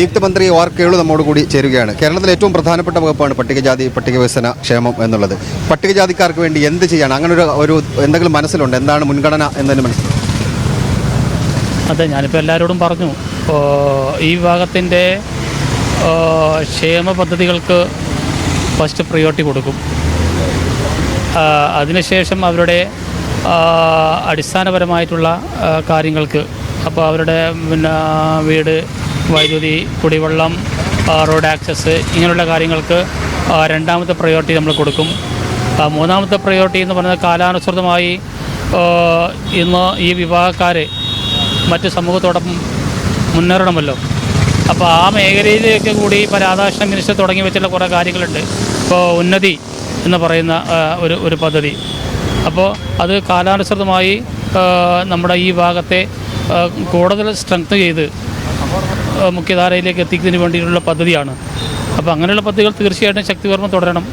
നിയുക്ത മന്ത്രി ആർ കേളു നമ്മോട് കൂടി ചേരുകയാണ്. കേരളത്തിലെ ഏറ്റവും പ്രധാനപ്പെട്ട വകുപ്പാണ് പട്ടികജാതി പട്ടികവികസന ക്ഷേമം എന്നുള്ളത്. പട്ടികജാതിക്കാർക്ക് വേണ്ടി എന്ത് ചെയ്യണം? അങ്ങനെ ഒരു ഒരു എന്തെങ്കിലും മനസ്സിലുണ്ട്? എന്താണ് മുൻഗണന എന്നതിന് മനസ്സിൽ അതെ ഞാനിപ്പോൾ എല്ലാവരോടും പറഞ്ഞു. ഈ വിഭാഗത്തിന്റെ ക്ഷേമ പദ്ധതികൾക്ക് ഫസ്റ്റ് പ്രയോറിറ്റി കൊടുക്കും. അതിനുശേഷം അവരുടെ അടിസ്ഥാനപരമായിട്ടുള്ള കാര്യങ്ങൾക്ക് അപ്പോൾ അവരുടെ പിന്നെ വീട് വൈദ്യുതി കുടിവെള്ളം റോഡ് ആക്സസ് ഇങ്ങനെയുള്ള കാര്യങ്ങൾക്ക് രണ്ടാമത്തെ പ്രയോറിറ്റി നമ്മൾ കൊടുക്കും. മൂന്നാമത്തെ പ്രയോറിറ്റി എന്ന് പറയുന്നത് കാലാനുസൃതമായി ഇന്ന് ഈ വിഭാഗക്കാർ മറ്റ് സമൂഹത്തോടൊപ്പം മുന്നേറണമല്ലോ. അപ്പോൾ ആ മേഖലയിലേക്ക് കൂടി ഇപ്പോൾ രാധാകൃഷ്ണൻ മിനിസ്റ്റർ തുടങ്ങി വെച്ചുള്ള കുറേ കാര്യങ്ങളുണ്ട്. ഇപ്പോൾ ഉന്നതി എന്ന് പറയുന്ന ഒരു ഒരു പദ്ധതി. അപ്പോൾ അത് കാലാനുസൃതമായി നമ്മുടെ ഈ ഭാഗത്തെ കൂടുതൽ സ്ട്രെങ്ത് ചെയ്ത് മുഖ്യധാരയിലേക്ക് എത്തിക്കുന്നതിന് വേണ്ടിയിട്ടുള്ള പദ്ധതിയാണ്. അപ്പോൾ അങ്ങനെയുള്ള പദ്ധതികൾ തീർച്ചയായിട്ടും ശക്തിപൂർവം തുടരണം.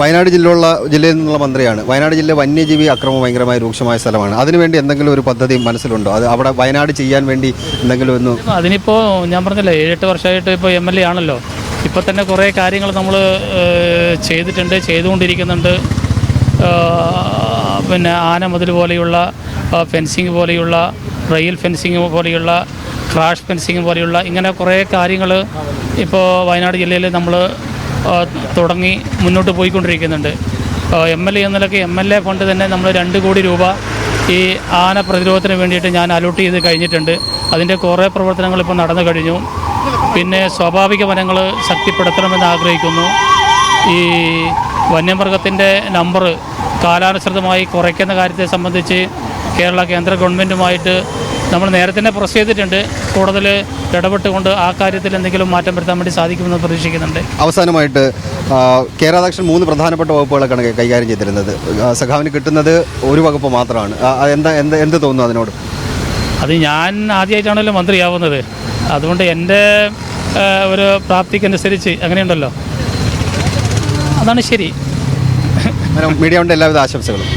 വയനാട് ജില്ലയുള്ള ജില്ലയിൽ നിന്നുള്ള മന്ത്രിയാണ്. വയനാട് ജില്ല വന്യജീവി അക്രമം ഭയങ്കരമായി രൂക്ഷമായ സ്ഥലമാണ്. അതിനുവേണ്ടി എന്തെങ്കിലും ഒരു പദ്ധതി മനസ്സിലുണ്ടോ? അത് അവിടെ വയനാട് ചെയ്യാൻ വേണ്ടി എന്തെങ്കിലും ഒന്ന് അതിനിപ്പോൾ ഞാൻ പറഞ്ഞില്ലേ ഏഴെട്ട് വർഷമായിട്ട് ഇപ്പോൾ എം എൽ എ ആണല്ലോ. ഇപ്പോൾ തന്നെ കുറേ കാര്യങ്ങൾ നമ്മൾ ചെയ്തിട്ടുണ്ട് ചെയ്തുകൊണ്ടിരിക്കുന്നുണ്ട്. പിന്നെ ആന മുതൽ പോലെയുള്ള ഫെൻസിങ് പോലെയുള്ള റെയിൽ ഫെൻസിങ് പോലെയുള്ള ക്രാഷ് ഫെൻസിങ് പോലെയുള്ള ഇങ്ങനെ കുറേ കാര്യങ്ങൾ ഇപ്പോൾ വയനാട് ജില്ലയിൽ നമ്മൾ തുടങ്ങി മുന്നോട്ട് പോയിക്കൊണ്ടിരിക്കുന്നുണ്ട്. എം എൽ എ എന്ന നിലയ്ക്ക് എം എൽ എ ഫണ്ട് തന്നെ നമ്മൾ രണ്ട് കോടി രൂപ ഈ ആന പ്രതിരോധത്തിന് വേണ്ടിയിട്ട് ഞാൻ അലോട്ട് ചെയ്ത് കഴിഞ്ഞിട്ടുണ്ട്. അതിന്റെ കുറേ പ്രവർത്തനങ്ങൾ ഇപ്പോൾ നടന്നു കഴിഞ്ഞു. പിന്നെ സ്വാഭാവിക വനങ്ങൾ ശക്തിപ്പെടുത്തണമെന്ന് ആഗ്രഹിക്കുന്നു. ഈ വന്യമൃഗത്തിന്റെ നമ്പർ കാലാനുസൃതമായി കുറയ്ക്കുന്ന കാര്യത്തെ സംബന്ധിച്ച് കേരള കേന്ദ്ര ഗവൺമെന്റുമായിട്ട് നമ്മൾ നേരത്തെ തന്നെ പ്രസ് ചെയ്തിട്ടുണ്ട്. കൂടുതൽ ഇടപെട്ടുകൊണ്ട് ആ കാര്യത്തിൽ എന്തെങ്കിലും മാറ്റം വരുത്താൻ വേണ്ടി സാധിക്കുമെന്ന് പ്രതീക്ഷിക്കുന്നുണ്ട്. അവസാനമായിട്ട് കേരളാദക്ഷൻ കെ രാധാകൃഷ്ണൻ മൂന്ന് പ്രധാനപ്പെട്ട വകുപ്പുകളൊക്കെയാണ് കണക്ക് കൈകാര്യം ചെയ്തിരുന്നത്. സഖാവിന് കിട്ടുന്നത് ഒരു വകുപ്പ് മാത്രമാണ്. എന്താ എന്ത് എന്ത് തോന്നുന്നു അതിനോട്? അത് ഞാൻ ആദ്യമായിട്ടാണല്ലോ മന്ത്രിയാവുന്നത്. അതുകൊണ്ട് എന്റെ ഒരു പ്രാപ്തിക്കനുസരിച്ച് അങ്ങനെയുണ്ടല്ലോ. അതാണ് ശരി. മീഡിയ കൊണ്ട് എല്ലാവിധ ആശംസകളും.